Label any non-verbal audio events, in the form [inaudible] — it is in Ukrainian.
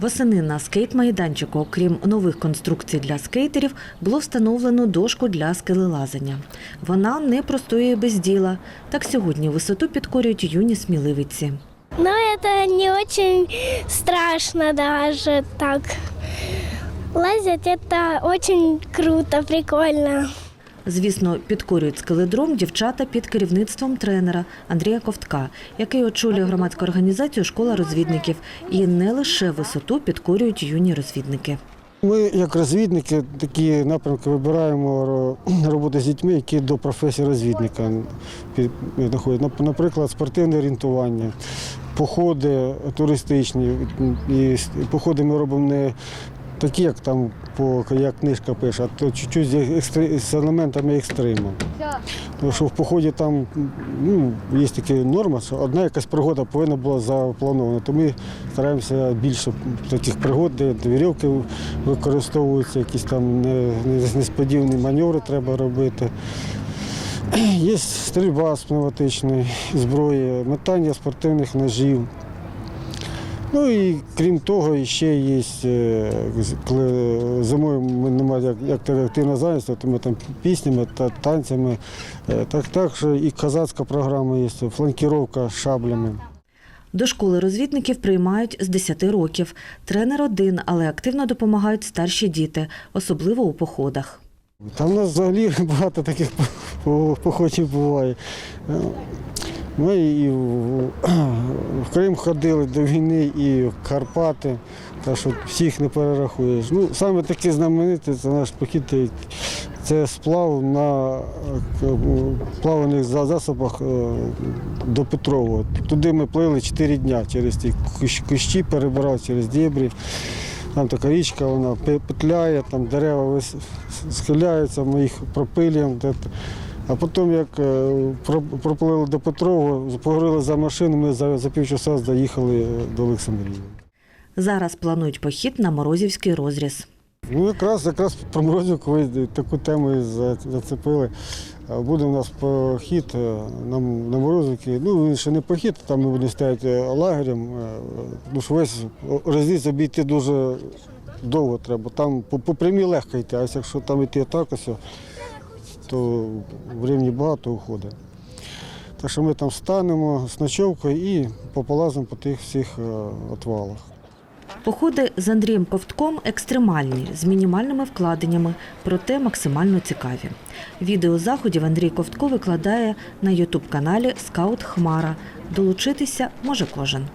Восени на скейт-майданчику, окрім нових конструкцій для скейтерів, було встановлено дошку для скелелазання. Вона не простоює без діла. Так сьогодні висоту підкорюють юні сміливиці. Но это не очень страшно даже так. Лазить это очень круто, прикольно. Звісно, підкорюють скеледром дівчата під керівництвом тренера Андрія Ковтка, який очолює громадську організацію Школа розвідників. І не лише висоту підкорюють юні розвідники. Ми, як розвідники, такі напрямки вибираємо роботи з дітьми, які до професії розвідника. Нап- Наприклад, спортивне орієнтування, походи туристичні. І походи ми робимо не такі, як там по як книжка пише, а то чуть-чуть з, з елементами екстриму. Тому що в поході там ну, є така норма, що одна якась пригода повинна була запланована. То ми стараємося більше таких пригод, де вірьовки використовуються, якісь там не- не- несподівані маневри треба робити. Є стрільба з пневматичної зброї, метання спортивних ножів. Ну і крім того, ще є, е, коли зимою ми немає як, активна зайнятість, то ми там піснями та танцями. Е, Так, так що і казацька програма є, фланкіровка шаблями. До школи розвідників приймають з 10 років. Тренер один, але активно допомагають старші діти, особливо у походах. Там у нас взагалі [laughs] багато таких походів буває. Ми і в, Крим ходили до війни, і в Карпати, так що всіх не перерахуєш. Ну, саме такий знаменитий це наш похід, це сплав на е, плаваних засобах е, до Петрова. Туди ми плили 4 дні через ті кущі, перебирали через дібрі. Там така річка, вона петляє, там дерева схиляються, ми їх пропилюємо. А потім, як е, проплили до Петрова, поговорили за машину, ми за, за півчаса доїхали до Олександрії. Зараз планують похід на Морозівський розріз. Ну, якраз, якраз про Морозівку ви таку тему і зацепили. Буде у нас похід е, на, на Морозівки. Ну, він ще не похід, там ми будемо стояти лагерем. е, Тому що весь розліз обійти дуже довго треба. Там по, по прямій легко йти, а якщо там йти так ось, то времени багато уходить. Так що ми там станемо з ночовкою і пополазимо по тих всіх е, отвалах. Походи з Андрієм Ковтком екстремальні, з мінімальними вкладеннями, проте максимально цікаві. Відео заходів Андрій Ковтко викладає на ютуб-каналі Скаут Хмара. Долучитися може кожен.